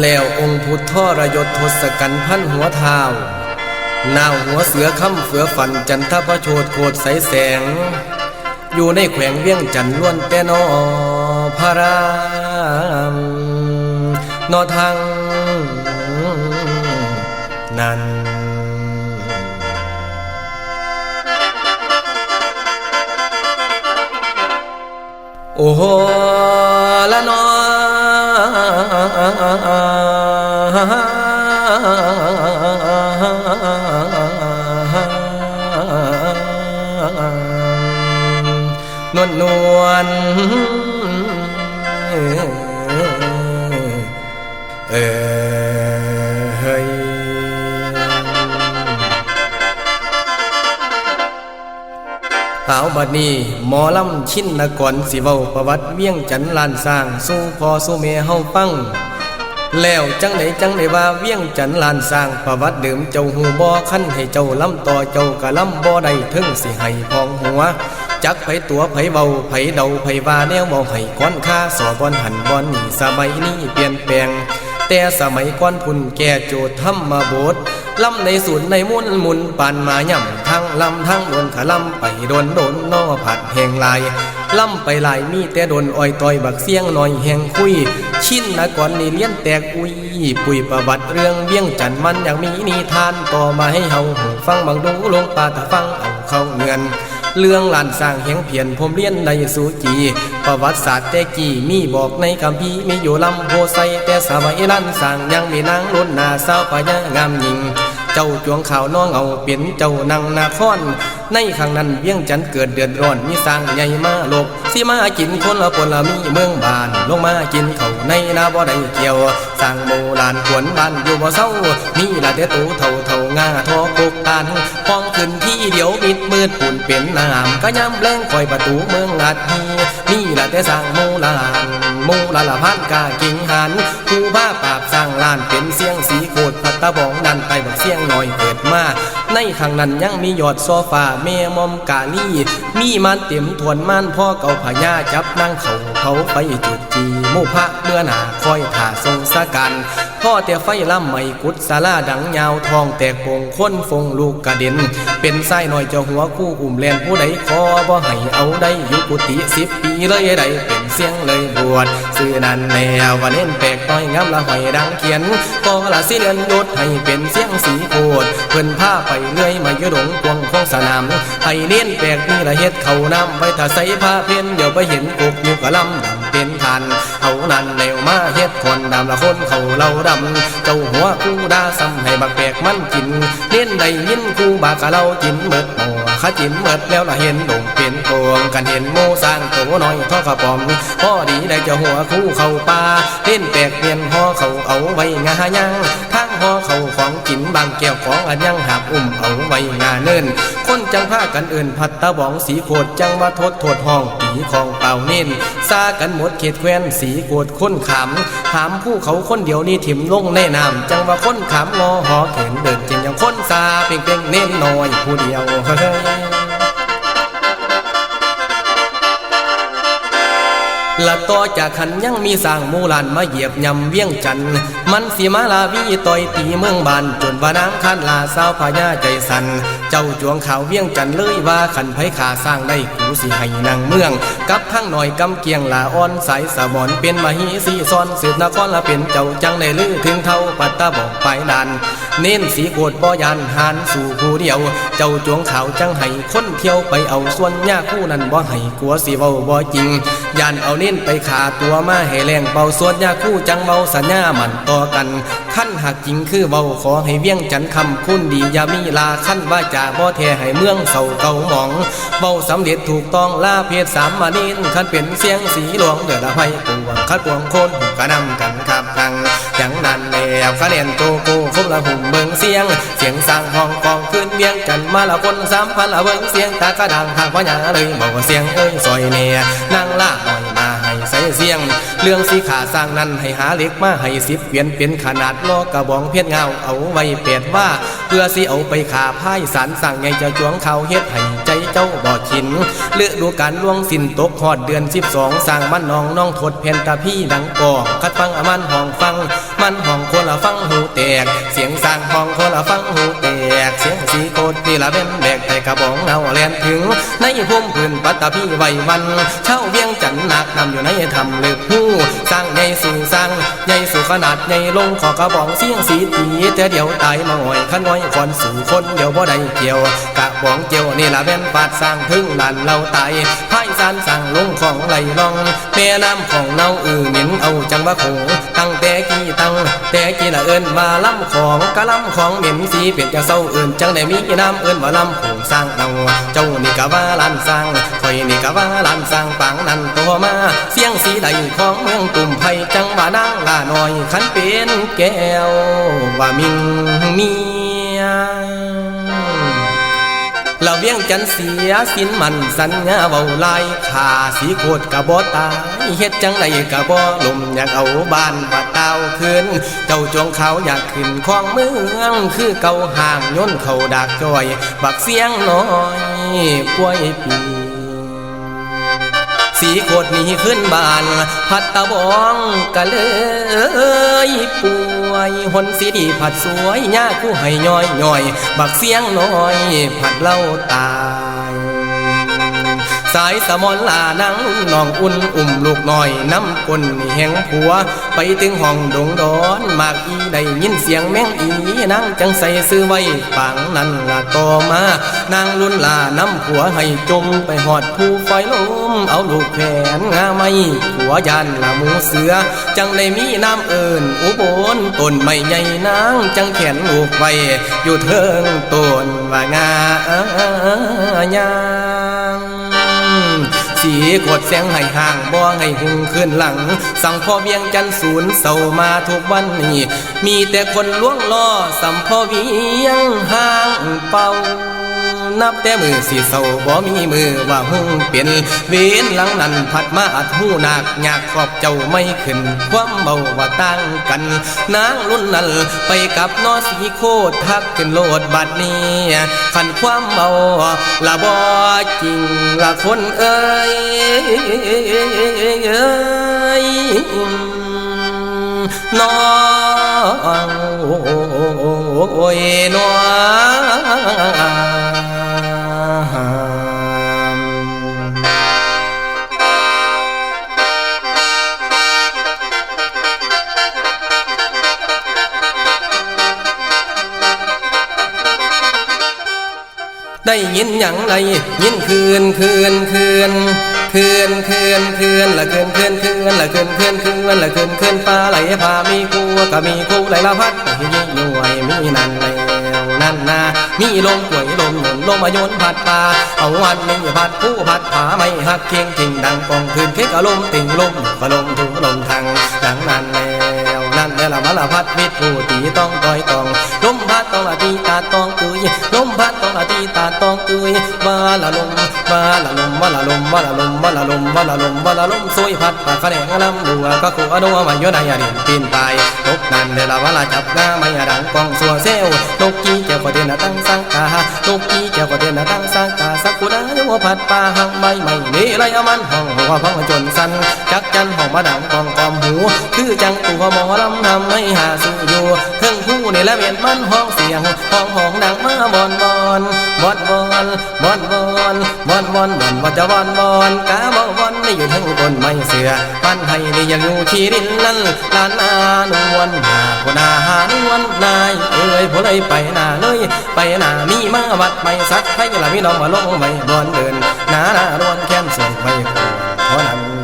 แล้วองค์พุทธทรยศทศกัณฐ์พันหัวเท้าหนาวหัวเสือค่ำเฟือฝันจันทประโชดโคดใสแสง อยู่ในแขวงเวียงจันล้วนแต่นอพระรามนอทางนั้นโอ้โห นวลนวลเออเฮยเอาบัดนี้หมอลำชินนกรสิเว้าประวัติเวียงจันทน์ลานสร้าง สู้พอสู้เมเฮาฟัง แล้วจังไดจังไดว่าเวียงจันลานสร้างประวัติเดิมเจ้าหูบ่คันให้เจ้าลำต่อเจ้ากะลำบ่ได้ถึงสิให้พองหัว จักไผตัวไผเบาไผเดาไผว่าแนวบ่ให้ก้อนค่าสอบอนหันบอนนี่สมัยนี้เปลี่ยนแปลง แต่สมัยก่อนพุ่นแก่โจทย์ธรรมบทลำในศูนย์ในมุนมุนปานมาย่ำทั้งลำทั้งโดนขะลำไปโดนโดนนอผัดแหงลาย ล่ำไปหลายมีแต่โดนอ้อยต่อยบักเสียงหน่อยแหงคุย ชินนะก่อนนี่เลี้ยนแตกอุยปุยประวัติเรื่องเวียงจันทน์มันยังมีนิทานต่อมาให้เฮาหูฟังบางดูลงป่าถ้าฟังเอาเข้าเงินเรื่องลานสร้างแห่งเพียนผมเรียนในสูจี ประวัติศาสตร์แต่กี่มีบอกในคำพีมีอยู่ลำโพไซแต่สมัยลานสร้างยังมีนางล้นนาสาวปะยางามหญิง เจ้าจวงข่าวน้องเอาเป็นเจ้านางนาคอนในครั้งนั้นเวียงจันเกิดเดือดร้อนมีสร้างใหญ่มาลบสิมากินคนละปนละมีเมืองบาน ลงมากินเขาในนาบ่ได้เกี่ยวสร้างโมลานขวนบ้านอยู่บ่เศร้านี่ละเดตูเท่าเท่างาทอกุกตานห้องขึ้นที่เดียวมิดมืดปุ่นเป็นน้ำก็ย้ำแรงคอยประตูเมืองลัดฮีนี่ละแต่สร้างโมลาน มลาละพันกากิงหันผู้บ้าปราบสร้างลานเป็นเสียงสีโคดพัตตะบองนันไปบักเสียงหน่อยเกิดมา ในข้างนั้นยังมียอดโซฟาเมมอมกาลีมีมันเต็มทวนมันพ่อเก่าพญาจับนั่งเขาเขาไปจุดจีหมู่พระเมื่อหนาคอยถ่าทรงสะกัน พ่อแต่ไฟล่ำไม่กุดสาลาดังยาวทองแตกโป่งค้นฟงลูกกระเด็น เป็นไส้หน่อยเจ้าหัวคู่อุ่มแลนผู้ใดขอบ่ให้เอาได้อยู่กุฏิสิบปีเลยได้เป็นเสียงเลยบวชซื้อนั้นแล้วว่าเน้นแปลกน้อยงามละหอยดังเขียนก็ละสิเดือนยศให้เป็นเสียงสีโคดเพิ่นพาไปเรื่อยมายู่ดงกวงของสนามให้เน้นแปลกนี่ละเฮ็ดเขาน้ำไว้ถ้าใส่ผ้าเพี้ยนเดี๋ยวไปเห็นกบอยู่กะลำดำ เป็นทันเอานั่นแนวมาเฮ็ดคนดำละคนเขาเราดำเจ้าหัวคู่ดาซ้ำให้บักแปกมันกินเล่นได้ยินคู่บากะเรากินเบิดหมอ ขาจินเบิดแล้วละเห็นดงเป็นโพวงกันเห็นโมสร้างโตน้อยท่อกระป๋อมพ่อดีได้เจ้าหัวคู่เข้าป่าเล่นแปลกเปลี่ยนห่อเขาเอาไว้งายังทั้งห่อเขาของกินบางแก้วของอันยังหักอุ้มเอาไว้งาเนินคนจังผ้ากันเอื่นพัดตะบองสีโคดจังว่าทษโทษห้องปีของเป่าเน้นซากันหมดเขตแควนสีโคดค้นขำถามผู้เขาคนเดียวนี่ถิ่มลงในน้ำจังว่าค้นขำงอหอเข็นเดินจริงยังคนซาเพ่งเพ่งเน้นน้อยผู้เดียวเฮ้ยละต่อจากขันยังมีสร้างโมูลานมาเหยียบยำเวียงจันทน์มันสีมาลาวีต่อยตีเมืองบานจนว่านางคันลาสาวพญาใจสันเจ้าจวงข่าวเวียงจันเลยว่าขันไผขาสร้างได้กูสิให้นางเมือง กับทั้งหน่อยกำเกียงลาอ่อนสายสะบอนเป็นมหีสีซ้อนสืบนครละเป็นเจ้าจังได้ลือถึงเท่าปัตตะบอกไปดานเน้นสีโกดบ่ยันหานสู่ผู้เดียว เจ้าจวงข่าวจังให้คนเที่ยวไปเอาส่วนยาคู่นั้นบ่ให้กลัวสิเว้าบ่จริงยันเอาเน้นไปขาตัวมาให้แรงเบาส่วนยาคู่จังเบาสัญญามันต่อกันขั้นหักจริงคือเบาขอให้เวียงจันคำคุณดีอย่ามีลาขั้นว่าจะบ่แท้ให้เมืองเศร้าเก่าหมองเบาสำเร็จถูกต้องลาเพศสามมานินขันเป็นเสียงสีหลวงเดือดละไพปวงคัดปวงคนกระนำกันขับทังจังนั้นแล้วคะแนนโกโก้คบละหุ่มเบิงเสียง เสียงสั่งห้องกองขึ้นเวียงจันมาละคนสามพันละเบิงเสียงตากระดังทางพญาเลยบอกว่าเสียงเอ้ยซอยเนียนั่งล่าหน่อยมาให้ใส่เสียง เรื่องสีขาสร้างนั้นให้หาเล็กมาให้สิบเปลี่ยนเป็นขนาดล้อกระบองเพียรเงาเอาไว้เปียดว่า เพื่อสิเอาไปขาพายสารสั่งไงจะจวงเขาเฮ็ดให้ใจเจ้าบ่ขินเลือดูการล่วงสิ้นตกหอดเดือนสิบสองสร้างมันน้องน้องทดเพนตาพี่ดังกองคัดฟังอมันห้องฟัง มันห้องคนละฟังหูแตก เสียงสร้างห้องคนละฟังหูแตก เสียงสีโคตรที่ละเป็นแบกแต่กระบองเงาแลนถึง ในพุ่มพื้นปัตตาพี่ไว้วัน เช่าเวียงจันทน์หนักนำอยู่ในทำเลือกหู้สร้างใหญ่สู่สร้างใหญ่สู่ขนาดใหญ่ลงขอกระบองเสียงสีตีแต่เดียวตายมาหอยขันน้อยคอนสู่คนเดียวบ่ได้เกี่ยวกะบองเจียวนี่ละเป็นปาดสร้างถึงนันเราตายไพ่สานสั่งลงของไหลลองแม่น้ำของเนาอือเหม็นเอาจังว่าโขงตั้งแต่กี่ตั้งแต่กี่ละเอิญมาล้ำของกะล้ำของเหม็นสีเป็ดจะเศร้าเอิญจังได้มีน้ำเอิญว่าล้ำโขงสร้างเนาเจ้านี่กะว่าลานสร้างคอยนี่กะว่าลานสร้างปังนันตัวมาเสียงสีใดของเมืองตุ่มไผ่จังว่านั่งลาหน่อยขันเป็นแก้วว่ามิงมี วียงจันเสียสินมันสัญญาเบาลายขาสีโคตรกะบ่ตายเฮ็ดจังไดกะบ่ลมอยากเอาบ้านบัดดาวขึ้นเจ้าจวงเขาอยากขึ้นของเมืองคือเก่าห่างย่นเขาดักจอย บักเสียงน้อยป่วยปี สีโคดีขึ้นบาน พัดตะบองกะเลยป่วยหนสีดีผัดสวยย่าคู่ให้ย่อยย่อย บักเสียงน้อย ผัดเล่าตา สายสมอนลานางน้องอุ่นอุ่มลูกน้อยน้ำกลนแห่งผัว ไปถึงห้องดงดอนมากอีได้ยินเสียงแมงอีนางจังใส่ซื้อไว้ปังนั้นละต่อมานางลุ่นลาน้ำผัวให้จมไปหอดผู้ไฟลมเอาลูกแขนงาไม่ผัวยันละหมูเสือ จังได้มีน้ำเอิญอุบลต้นไม่ใหญ่นางจังแขนลูกไว้อยู่เทิงต้นว่างายา สีกดเสียงให้ห่างบ่ให้หุงขึ้นหลัง สั่งพ่อเวียงจันทน์ศูนย์เศร้ามาทุกวันนี้ มีแต่คนล่วงล่อสัมพ่อเวียงห่างเป่า นับแต่มือสีเศร้าบ่มีมือว่าหุงเป็นเวนหลังนั้นผัดมาอัดหูหนักอยากขอบเจ้าไม่ขึ้น ความเบาว่าต่างกัน นางรุ่นนั้นไปกับนอสีโคตรทักขึ้นโลดบัดนี้ขันความเมาละบ่จริงละคนเอ้ยเอ้ยน้องโอ้ยน้อง ได้ยินอย่างไรยินคืนคืนคืนคืนคืนคืนละคืนคืนคืนละคืนคืนคืนละคืนคืนปลาไหลพามีกูก็มีกูไหลละพัดยิ่งหน่วยมีนั่นแล้วนั่นนามีลมป่วยลมหนุนลมมาโยนพัดปลาเอาวันนี้พัดผู้พัดผาไม่หักเคียงทิ้งดังกองคืนเคกอารมณ์ติ่งลมก็ลมถูลมทางดังนั้นแล้วนั่นแล้วละมาละพัดวิทย์ผู้ตีต้องต่อยต้อง ละตีตาตองตุยลมพัดตองละตีตาตองตุยมาละลมมาละลมมาละลมมาละลมมาละลมมาละลมมาละลมสวยพัดปากแขงลำดัวก็ขู่อนุมาโยนายดินปีนไปนกนันเดลาวลาจับงาไม่ดังกองสัวเซลนกกี้เจ้าก็เดินตั้งสังกานกกี้เจ้าก็เดินตั้งสังกา สักกุณาโยพัดป่าหังใบไม่นี่ไรเอามันห้องหัวพังจนสันจักจันห้องมาดังกองกอมหู คือจังตัวหมอลำทำให้หาสู้อยู่เทิงผู้นี่ละเวียนมันห้องเสียงห้องห้องดังมาบอนบอนบอนบอนบอนบอนบอนบอนบอนบอนจะบอนบอนกาบอนบอนนี่อยู่ทั้งตนไม้เสือปันให้นี่ยังอยู่ที่ดินนั้นลานนานวลหาคนอาหารวนายเอ้ย ผู้เลยไปหน้าเลย ไปหน้ามีมาวัดไม่สักให้ละมีน้องมาลงไม่บอนเดินหน้าหน้ารวนแค้นส่งไปเท่านั้น